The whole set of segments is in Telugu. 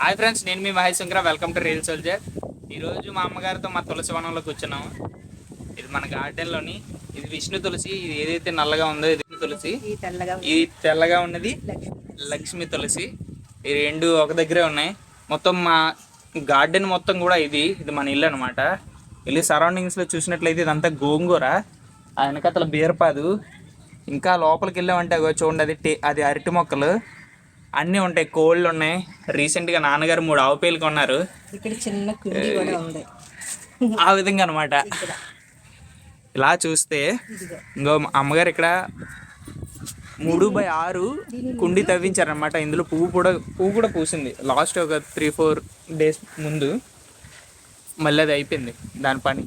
హాయ్ ఫ్రెండ్స్ నేను మీ Mahesh Shankara. Welcome to real soldier ఈరోజు మా అమ్మగారితో మా తులసి వనంలో కూర్చున్నాము. ఇది మన గార్డెన్లోని ఇది విష్ణు తులసి. ఇది ఏదైతే నల్లగా ఉందో ఇది విష్ణు తులసి. ఇది తెల్లగా ఉన్నది లక్ష్మి తులసి. ఈ రెండు ఒక దగ్గరే ఉన్నాయి. మొత్తం మా గార్డెన్ మొత్తం కూడా ఇది. ఇది మన ఇల్లు అనమాట ఇల్లు సరౌండింగ్స్లో చూసినట్లయితే ఇదంతా గోంగూర. ఆ వెనకతల బీరపాదు. ఇంకా లోపలికి వెళ్ళామంటే చూడండి అది టే అది అరటి మొక్కలు. అన్నీ ఉంటాయి కోళ్ళు ఉన్నాయి. రీసెంట్గా నాన్నగారు మూడు ఆవు పేలు కొన్నారు. ఇక్కడ చిన్న కుండి కూడా ఉంది. ఆ విధంగా అనమాట ఇలా చూస్తే ఇంకో మా అమ్మగారు ఇక్కడ మూడు బై ఆరు కుండి తవ్వించారనమాట ఇందులో పువ్వు కూడా పువ్వు కూడా పూసింది. లాస్ట్ ఒక త్రీ ఫోర్ డేస్ ముందు మళ్ళీ అది అయిపోయింది. దాని పని.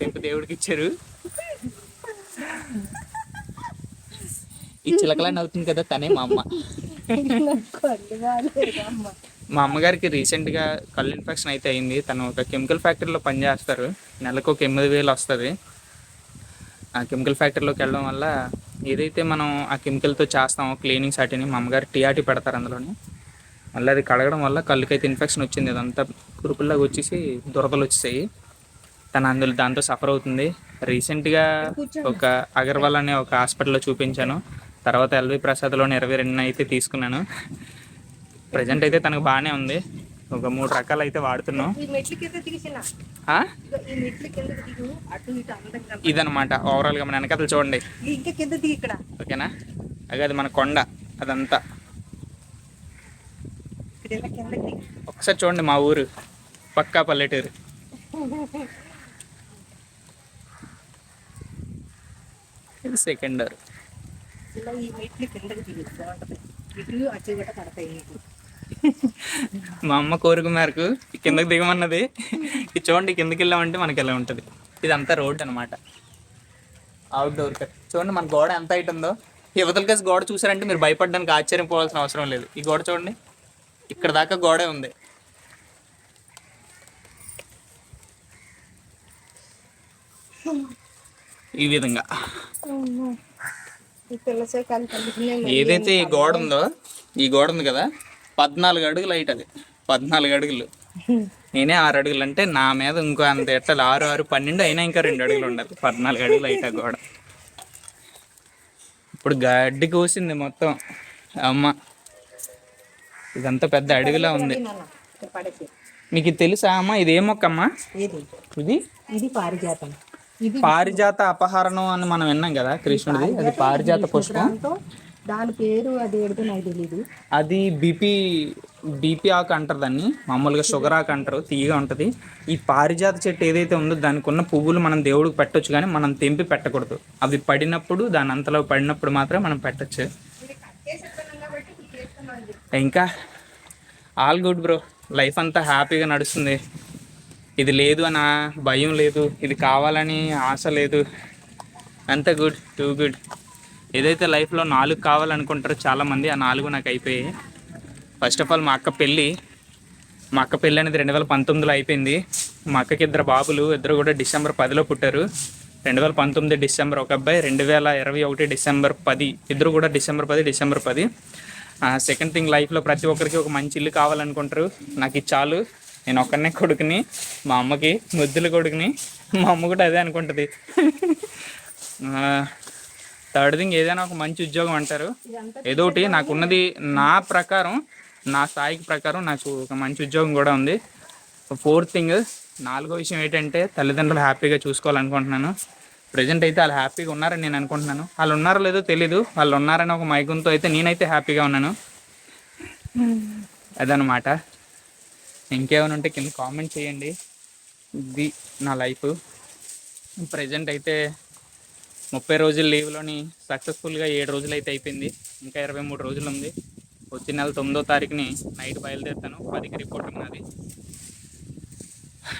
తెంపు దేవుడికి ఇచ్చారు. ఈ చిలకలా నవ్వుతుంది కదా తనే మా అమ్మ. మా అమ్మగారికి రీసెంట్గా కళ్ళు ఇన్ఫెక్షన్ అయితే అయింది. తను ఒక కెమికల్ ఫ్యాక్టరీలో పనిచేస్తారు. నెలకు ఒక ఎనిమిది వేలు వస్తుంది. ఆ కెమికల్ ఫ్యాక్టరీలోకి వెళ్ళడం వల్ల ఏదైతే మనం ఆ కెమికల్తో చేస్తామో క్లీనింగ్స్ వాటిని మా అమ్మగారు టీఆర్టీ పెడతారు అందులోని. మళ్ళీ అది కడగడం వల్ల కళ్ళకైతే ఇన్ఫెక్షన్ వచ్చింది. అదంతా కురుపుల్లాగా వచ్చేసి దురదలు వచ్చేసాయి. తను అందులో దాంతో సఫర్ అవుతుంది. రీసెంట్గా ఒక అగర్వాల్ అనే ఒక హాస్పిటల్లో చూపించాను. తర్వాత ఎల్వి ప్రసాద్లోని ఇరవై రెండు అయితే తీసుకున్నాను. ప్రజెంట్ అయితే తనకు బాగానే ఉంది. ఒక మూడు రకాలు అయితే వాడుతున్నాం. ఇదనమాట ఓవరాల్గా మన వెనకాతలు చూడండి. ఓకేనా? అదే అది మన కొండ అదంతా. ఒకసారి చూడండి మా ఊరు పక్కా పల్లెటూరు. సెకండ్ ఇలా ఈ మెట్లు కిందకి దిగి బాగుంటది. ఇటు అటు కూడా పడతాయి నీకు మా అమ్మ కోరిక మేరకు కిందకి దిగమన్నది. ఇది చూడండి కిందకి వెళ్ళామంటే మనకి ఎలా ఉంటుంది. ఇదంతా రోడ్ అనమాట అవుట్డోర్ కట్ చూడండి మన గోడ ఎంత హైట్ ఉందో. యువతల కేసు గోడ చూసారంటే మీరు భయపడడానికి ఆశ్చర్యం పోవాల్సిన అవసరం లేదు. ఈ గోడ చూడండి. ఇక్కడ దాకా గోడే ఉంది. ఈ విధంగా ఈ తులసే కాలు కలుగుతున్నాయి ఏదైతే ఈ గోడ ఉందో ఈ గోడ ఉంది కదా పద్నాలుగు అడుగులు హైట్ అది. పద్నాలుగు అడుగులు. నేనే ఆరు అడుగులు అంటే నా మీద ఇంకో అంత ఎట్టాలి ఆరు ఆరు పన్నెండు అయినా ఇంకా రెండు అడుగులు ఉండాలి. పద్నాలుగు అడుగులు హైట్ ఆ గోడ. ఇప్పుడు గడ్డి కోసింది మొత్తం. అమ్మ ఇదంతా పెద్ద అడవిలా ఉంది. మీకు తెలుసా అమ్మ? ఇది ఏ మొక్క అమ్మా? ఏది? ఇది? ఇది పారిజాతం. పారిజాత అపహరణం అని మనం విన్నాం కదా కృష్ణుడిది. అది పారిజాత పుష్పం. దాని పేరు అది ఏడుతో నాకు తెలీదు. అది బీపీ బీపీ ఆకు అంటారు దాన్ని. మామూలుగా షుగర్ ఆకు అంటారు తీయగా ఉంటుంది. ఈ పారిజాత చెట్టు ఏదైతే ఉందో దానికి ఉన్న పువ్వులు మనం దేవుడికి పెట్టొచ్చు కానీ మనం తెంపి పెట్టకూడదు. అవి పడినప్పుడు దాని అంతలో పడినప్పుడు మాత్రమే మనం పెట్టచ్చు. ఇంకా ఆల్ గుడ్ బ్రో లైఫ్ అంతా హ్యాపీగా నడుస్తుంది. ఇది లేదు అన్న భయం లేదు ఇది కావాలని ఆశ లేదు. అంత గుడ్ టూ గుడ్ ఏదైతే లైఫ్లో నాలుగు కావాలనుకుంటారో చాలామంది ఆ నాలుగు నాకు అయిపోయాయి. ఫస్ట్ ఆఫ్ ఆల్ మా అక్క పెళ్ళి. మా అక్క పెళ్ళి అనేది రెండు వేల పంతొమ్మిదిలో అయిపోయింది. మా అక్కకి ఇద్దరు బాబులు ఇద్దరు కూడా డిసెంబర్ పదిలో పుట్టారు. రెండు వేల పంతొమ్మిది డిసెంబర్ ఒక అబ్బాయి రెండు వేల ఇరవై ఒకటి డిసెంబర్ పది. ఇద్దరు కూడా డిసెంబర్ పది డిసెంబర్ పది. సెకండ్ థింగ్ లైఫ్లో ప్రతి ఒక్కరికి ఒక మంచి ఇల్లు కావాలనుకుంటారు. నాకు ఇది చాలు. నేను ఒక్కనే కొడుకుని మా అమ్మకి ముద్దుల కొడుకుని మా అమ్మ కూడా అదే అనుకుంటుంది. థర్డ్ థింగ్ ఏదైనా ఒక మంచి ఉద్యోగం అంటారు. ఏదో ఒకటి నాకున్నది నా ప్రకారం నా స్థాయికి ప్రకారం నాకు ఒక మంచి ఉద్యోగం కూడా ఉంది. ఫోర్త్ థింగ్ నాలుగో విషయం ఏంటంటే తల్లిదండ్రులు హ్యాపీగా చూసుకోవాలనుకుంటున్నాను. ప్రజెంట్ అయితే వాళ్ళు హ్యాపీగా ఉన్నారని నేను అనుకుంటున్నాను. వాళ్ళు ఉన్నారో లేదో తెలీదు వాళ్ళు ఉన్నారని ఒక మైకంతో అయితే నేనైతే హ్యాపీగా ఉన్నాను. అదనమాట ఇంకేమైనా ఉంటే కింద కామెంట్ చేయండి. ఇది నా లైఫ్. ప్రజెంట్ అయితే ముప్పై రోజుల లీవ్లోని సక్సెస్ఫుల్గా ఏడు రోజులు అయితే అయిపోయింది. ఇంకా ఇరవై మూడు రోజులు ఉంది. వచ్చే నెల తొమ్మిదో తారీఖుని నైట్ బయలుదేరుతాను. పదికి రిపోర్టింగ్ ఉన్నది.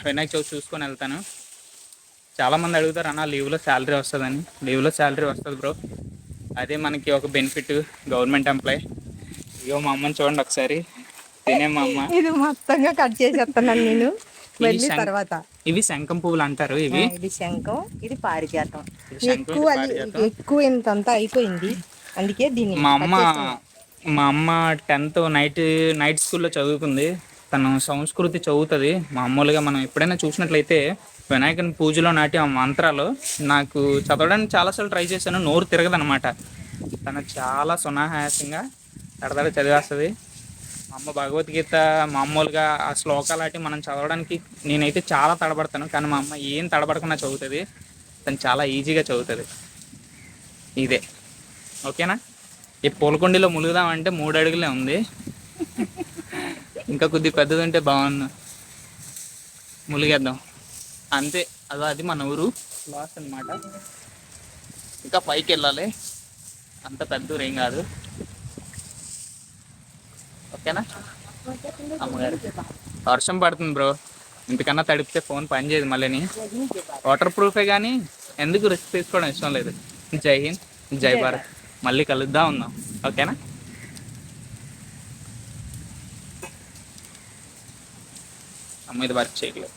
వినాయక చవితి చూసుకొని వెళ్తాను. చాలామంది అడుగుతారు అన్న లీవ్లో శాలరీ వస్తుందని. లీవ్లో శాలరీ వస్తుంది బ్రో అదే మనకి ఒక బెనిఫిట్ గవర్నమెంట్ ఎంప్లాయ్ ఇగో మా అమ్మని చూడండి ఒకసారి. ఇది మొత్తంగా కట్ చేసేస్తున్నాను నేను. మళ్ళీ తర్వాత. ఇవి శంఖం పువ్వులు అంటారు ఇవి? ఇది శంఖం ఇది పారిజాతం. ఎక్కువ. ఎక్కువ ఇంతంతా అయిపోయింది. అందుకే దీన్ని మా అమ్మ. మా అమ్మ టెన్త్ నైట్ నైట్ స్కూల్లో చదువుకుంది. తను సంస్కృతి చదువుతుంది. మామూలుగా మనం ఎప్పుడైనా చూసినట్లయితే వినాయకుని పూజలో నాటి ఆ మంత్రాలు నాకు చదవడానికి చాలాసార్లు ట్రై చేశాను. నోరు తిరగదనమాట తను చాలా సునాయాసంగా తడతడ చదివేస్తుంది. అమ్మ భగవద్గీత మామూలుగా ఆ శ్లోకాలు అటు మనం చదవడానికి నేనైతే చాలా తడబడతాను కానీ మా అమ్మ ఏం తడబడకుండా చదువుతుంది. తను చాలా ఈజీగా చదువుతుంది. ఇదే. ఓకేనా? ఈ పూలకొండిలో ములుగుదామంటే మూడు అడుగులే ఉంది. ఇంకా కొద్ది పెద్దది ఉంటే బాగుంది ములిగేద్దాం. అంతే. అదో అది మన ఊరు. లాస్ట్ అన్నమాట. ఇంకా పైకి వెళ్ళాలి అంత పెద్ద ఊరు ఏం కాదు. ఓకేనా? అమ్మగారు. వర్షం పడుతుంది బ్రో. ఇంతకన్నా తడిపితే ఫోన్ పని చేయదు మళ్ళీని. వాటర్ ప్రూఫే కానీ ఎందుకు రిస్క్ తీసుకోవడం ఇష్టం లేదు. జై హింద్ జై భారత్. మళ్ళీ కలుద్దాం ఉందాం ఓకేనా? అమ్మ ఇది వర్క్ చేయట్లేదు.